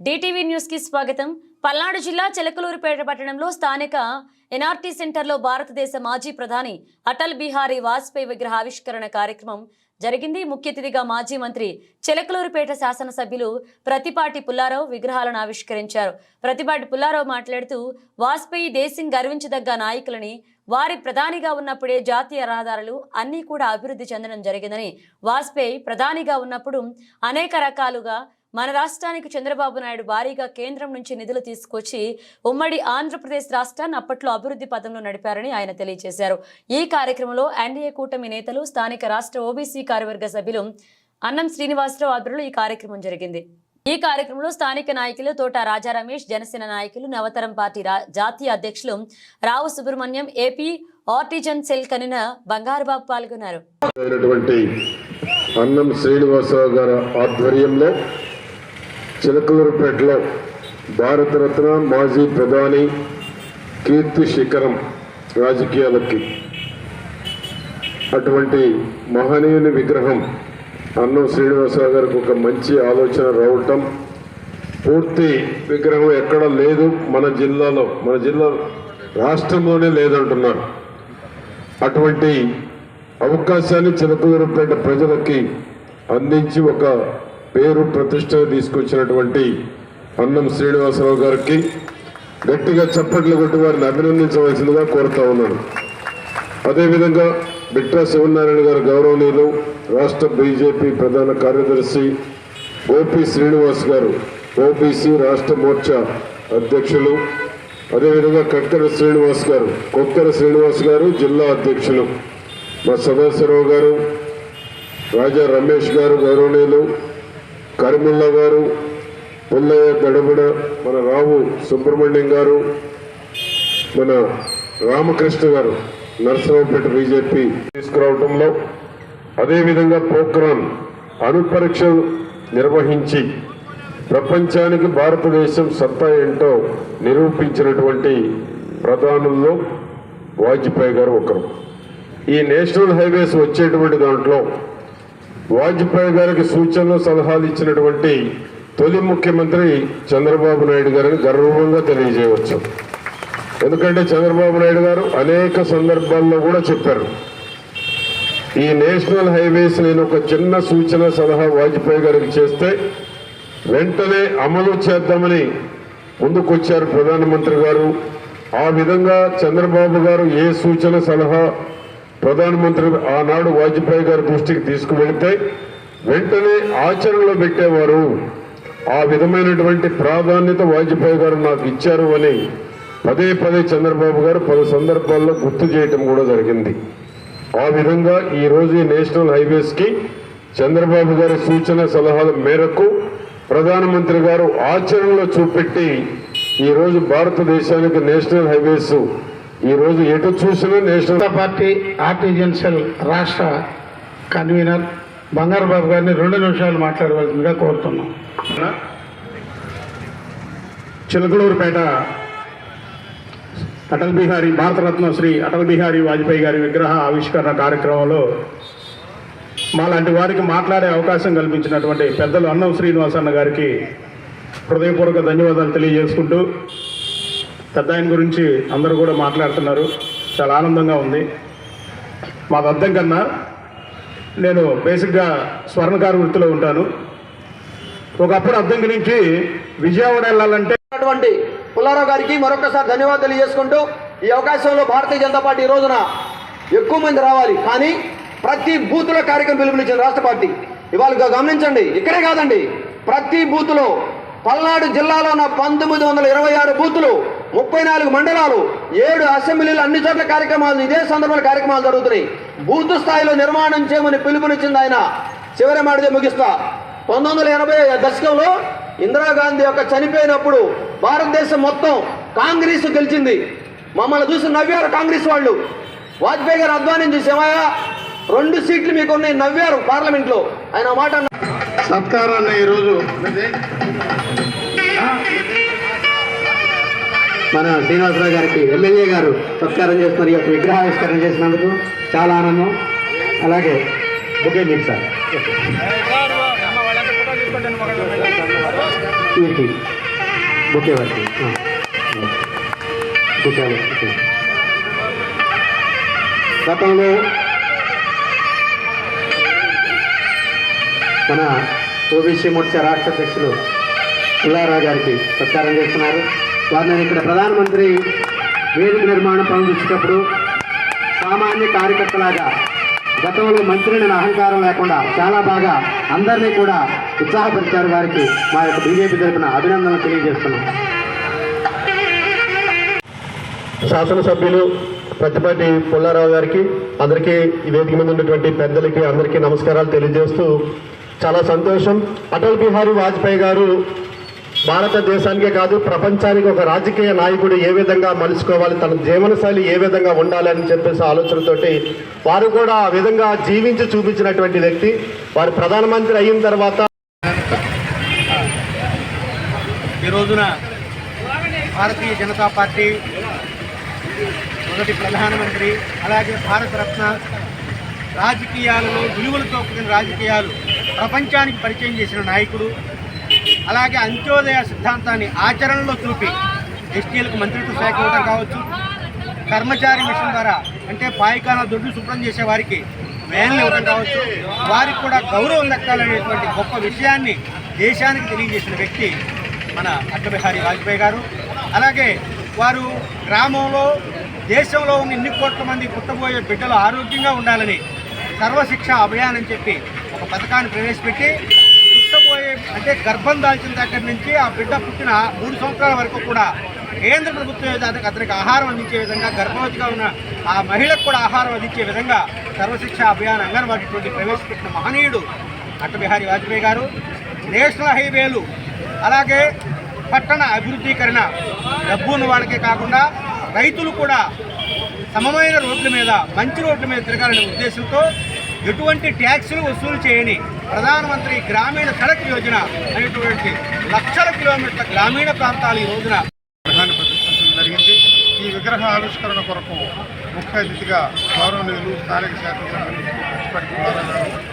DTV న్యూస్కి స్వాగతం. పల్నాడు జిల్లా చిలకలూరుపేట పట్టణంలో స్థానిక ఎన్ఆర్టీ సెంటర్లో భారతదేశ మాజీ ప్రధాని అటల్ బిహారీ వాజ్పేయి విగ్రహ ఆవిష్కరణ కార్యక్రమం జరిగింది. ముఖ్య అతిథిగా మాజీ మంత్రి చిలకలూరుపేట శాసనసభ్యులు ప్రతిపాటి పుల్లారావు విగ్రహాలను ఆవిష్కరించారు. ప్రతిపాటి పుల్లారావు మాట్లాడుతూ వాజ్పేయి దేశం గర్వించదగ్గ నాయకులని వారి ప్రధానిగా ఉన్నప్పుడే జాతీయ రహదారులు అన్నీ కూడా అభివృద్ధి చెందడం జరిగిందని వాజ్పేయి ప్రధానిగా ఉన్నప్పుడు అనేక రకాలుగా మన రాష్ట్రానికి చంద్రబాబు నాయుడు భారీగా కేంద్రం నుంచి నిధులు తీసుకొచ్చి ఉమ్మడి ఆంధ్రప్రదేశ్ రాష్ట్రాన్ని అప్పట్లో అభివృద్ధి పథంలో నడిపారని ఆయన తెలియజేశారు. ఈ కార్యక్రమంలో ఎన్డీఏ కూటమి నేతలు స్థానిక రాష్ట్ర ఓబీసీ కార్యవర్గ సభ్యులు అన్నం శ్రీనివాసరావు ఆధ్వర్యంలో ఈ కార్యక్రమం జరిగింది. ఈ కార్యక్రమంలో స్థానిక నాయకులు తోట రాజా రమేష్ జనసేన నాయకులు నవతరం పార్టీ జాతీయ అధ్యక్షులు Rao Subrahmanyam AP artisan cell Kanina Bangarubabu పాల్గొన్నారు. అన్నం శ్రీనివాసరావు గారి ఆధ్వర్యంలో చిలకలూరుపేటలో భారతరత్న మాజీ ప్రధాని కీర్తి శిఖరం రాజకీయాలకి. అటువంటి మహనీయుని విగ్రహం అన్నం శ్రీనివాసరావు గారికి ఒక మంచి ఆలోచన రావటం పూర్తి విగ్రహం ఎక్కడ లేదు మన జిల్లాలో మన జిల్లా రాష్ట్రంలోనే లేదంటున్నారు. అటువంటి అవకాశాన్ని చిలకలూరుపేట ప్రజలకి అందించి ఒక పేరు ప్రతిష్ట తీసుకొచ్చినటువంటి అన్నం శ్రీనివాసరావు గారికి గట్టిగా చప్పట్లు కొట్టి వారిని అభినందించవలసిందిగా కోరుతా ఉన్నాను. అదేవిధంగా బిట్రా శివనారాయణ గారు గౌరవనీయులు రాష్ట్ర బీజేపీ ప్రధాన కార్యదర్శి ఓపి శ్రీనివాస్ గారు ఓబీసీ రాష్ట్ర మోర్చా అధ్యక్షులు అదేవిధంగా కక్కర శ్రీనివాస్ గారు కొక్కర శ్రీనివాస్ గారు జిల్లా అధ్యక్షులు మా సదాశివరావు గారు రాజా రమేష్ గారు గౌరవనీయులు కరిముల్లా గారు పుల్లయ్య దడబుడ మన రావు సుబ్రహ్మణ్యం గారు మన రామకృష్ణ గారు నరసరావుపేట బీజేపీ తీసుకురావడంలో అదేవిధంగా పోఖ్రాన్ అణు పరీక్షలు నిర్వహించి ప్రపంచానికి భారతదేశం సత్తా ఏంటో నిరూపించినటువంటి ప్రధానుల్లో వాజ్పేయి గారు ఒకరు. ఈ నేషనల్ హైవేస్ వచ్చేటువంటి దాంట్లో వాజ్పేయి గారికి సూచనలు సలహాలు ఇచ్చినటువంటి తొలి ముఖ్యమంత్రి చంద్రబాబు నాయుడు గారిని గర్వంగా తెలియజేయవచ్చు. ఎందుకంటే చంద్రబాబు నాయుడు గారు అనేక సందర్భాల్లో కూడా చెప్పారు ఈ నేషనల్ హైవేస్ నేను ఒక చిన్న సూచన సలహా వాజ్పేయి గారికి చేస్తే వెంటనే అమలు చేద్దామని ముందుకొచ్చారు ప్రధానమంత్రి గారు. ఆ విధంగా చంద్రబాబు గారు ఏ సూచన సలహా ప్రధానమంత్రి ఆనాడు వాజ్పేయి గారి దృష్టికి తీసుకువెళితే వెంటనే ఆచరణలో పెట్టేవారు. ఆ విధమైనటువంటి ప్రాధాన్యత వాజ్పేయి గారు నాకు ఇచ్చారు అని పదే పదే చంద్రబాబు గారు పలు సందర్భాల్లో గుర్తు చేయటం కూడా జరిగింది. ఆ విధంగా ఈరోజు ఈ నేషనల్ హైవేస్కి చంద్రబాబు గారి సూచన సలహాల మేరకు ప్రధానమంత్రి గారు ఆచరణలో చూపెట్టి ఈరోజు భారతదేశానికి నేషనల్ హైవేస్ ఈ రోజు ఎటు చూసినా national Janata party artisan cell రాష్ట్ర కన్వీనర్ బంగారు బాబు గారిని రెండు నిమిషాలు మాట్లాడవలసిందిగా కోరుతున్నాం. చిలకలూరుపేట అటల్ బిహారీ భారతరత్న శ్రీ అటల్ బిహారీ వాజ్పేయి గారి విగ్రహ ఆవిష్కరణ కార్యక్రమంలో మాలాంటి వారికి మాట్లాడే అవకాశం కల్పించినటువంటి పెద్దలు అన్నం శ్రీనివాస్ అన్న గారికి హృదయపూర్వక ధన్యవాదాలు తెలియజేసుకుంటూ పెద్ద ఆయన గురించి అందరూ కూడా మాట్లాడుతున్నారు. చాలా ఆనందంగా ఉంది. మాకు అర్థం కన్నా నేను బేసిక్గా స్వర్ణకారు వృత్తిలో ఉంటాను. ఒకప్పుడు అర్థం నుంచి విజయవాడ వెళ్ళాలంటే అటువంటి పుల్లారావు గారికి మరొకసారి ధన్యవాదాలు తెలియజేసుకుంటూ ఈ అవకాశంలో భారతీయ జనతా పార్టీ ఈ రోజున ఎక్కువ మంది రావాలి. కానీ ప్రతి బూత్లో కార్యక్రమం పిలుపునిచ్చింది రాష్ట్ర పార్టీ. ఇవాళ గమనించండి ఇక్కడే కాదండి. ప్రతి బూత్లో పల్నాడు జిల్లాలో ఉన్న పంతొమ్మిది వందల ఇరవై ఆరు బూతులు ముప్పై నాలుగు మండలాలు ఏడు అసెంబ్లీలు అన్ని చోట్ల కార్యక్రమాలు ఇదే సందర్భంలో కార్యక్రమాలు జరుగుతున్నాయి. బూత్ స్థాయిలో నిర్మాణం చేయమని పిలుపునిచ్చింది ఆయన. చివరి మాటదే ముగిస్తా. పంతొమ్మిది వందల ఎనభై దశకంలో ఇందిరాగాంధీ యొక్క చనిపోయినప్పుడు భారతదేశం మొత్తం కాంగ్రెస్ గెలిచింది. మమ్మల్ని చూసి నవ్వారు కాంగ్రెస్ వాళ్ళు. వాజ్పేయి గారు అధ్వానం చేసేమయ్యా రెండు సీట్లు మీకు ఉన్నాయి నవ్వారు పార్లమెంట్లో. ఆయన మాట. సత్కారాన్ని ఈరోజు. మన శ్రీనివాసరావు గారికి ఎమ్మెల్యే గారు సత్కారం చేస్తున్నారు. ఈ యొక్క విగ్రహావిష్కరణ చేసినందుకు చాలా ఆనందం. అలాగే ఓకే మీకు సార్. వీరికి బుకే వారికి. గతంలో మన ఓబీసీ మోర్చా రాష్ట్ర అధ్యక్షులు పుల్లారావు గారికి సత్కారం చేస్తున్నారు. వారిని ఇక్కడ ప్రధానమంత్రి వేదిక నిర్మాణం పనులు సామాన్య కార్యకర్తలాగా గతంలో మంత్రిని అహంకారం లేకుండా చాలా బాగా అందరినీ కూడా ఉత్సాహపరిచారు వారికి మా యొక్క బీజేపీ తరఫున అభినందనలు తెలియజేస్తున్నాం. శాసనసభ్యులు ప్రతిపాటి పుల్లారావు గారికి అందరికీ ఈ వేదిక మీద ఉన్నటువంటి పెద్దలకి అందరికీ నమస్కారాలు తెలియజేస్తూ చాలా సంతోషం. అటల్ బిహారీ వాజ్పేయి గారు భారతదేశానికే కాదు ప్రపంచానికి ఒక రాజకీయ నాయకుడు ఏ విధంగా మలుచుకోవాలి తన జీవనశైలి ఏ విధంగా ఉండాలి అని చెప్పేసి ఆలోచనతోటి వారు కూడా ఆ విధంగా జీవించి చూపించినటువంటి వ్యక్తి. వారు ప్రధానమంత్రి అయిన తర్వాత ఈ రోజున భారతీయ జనతా పార్టీ మొదటి ప్రధానమంత్రి అలాగే భారతరత్న రాజకీయాలలో విలువలతో కూడిన రాజకీయాలు ప్రపంచానికి పరిచయం చేసిన నాయకుడు అలాగే అంత్యోదయ సిద్ధాంతాన్ని ఆచరణలో చూపి ఎస్టీలకు మంత్రిత్వ శాఖ ఇవ్వడం కావచ్చు. కర్మచారి మిషన్ ద్వారా అంటే పాయికాన దొడ్లు శుభ్రం చేసే వారికి వ్యాన్లు ఇవ్వడం కావచ్చు. వారికి కూడా గౌరవం దక్కాలనేటువంటి గొప్ప విషయాన్ని దేశానికి తెలియజేసిన వ్యక్తి మన అటల్ బిహారీ వాజ్పేయి గారు. అలాగే వారు గ్రామంలో దేశంలో ఉన్న ఇన్ని కోట్ల మంది పుట్టబోయే బిడ్డలు ఆరోగ్యంగా ఉండాలని సర్వశిక్ష అభియాన్ అని చెప్పి ఒక పథకాన్ని ప్రవేశపెట్టి అంటే గర్భం దాల్చిన దగ్గర నుంచి ఆ బిడ్డ పుట్టిన మూడు సంవత్సరాల వరకు కూడా కేంద్ర ప్రభుత్వం ఏదో అతనికి ఆహారం అందించే విధంగా గర్భవతిగా ఉన్న ఆ మహిళకు కూడా ఆహారం అందించే విధంగా సర్వశిక్ష అభియాన్ అంగన్వాడీ ప్రవేశపెట్టిన మహనీయుడు అటల్ బిహారీ వాజ్పేయి గారు నేషనల్ హైవేలు అలాగే పట్టణ అభివృద్ధీకరణ డబ్బు ఉన్న వాళ్ళకే కాకుండా రైతులు కూడా సమమైన రోడ్ల మీద మంచి రోడ్ల మీద తిరగాలనే ఉద్దేశంతో ఎటువంటి ట్యాక్సులు వసూలు చేయని ప్రధానమంత్రి గ్రామీణ సడక్ యోజన అనేటువంటి లక్షల కిలోమీటర్ల గ్రామీణ ప్రాంతాలు ఈ రోజున ప్రధాన ప్రతిష్ఠించడం జరిగింది. ఈ విగ్రహ ఆవిష్కరణ కొరకు ముఖ్య అతిథిగా గౌరవనీయులు స్థానిక శాసనసభ్యులు పుష్పటి గారు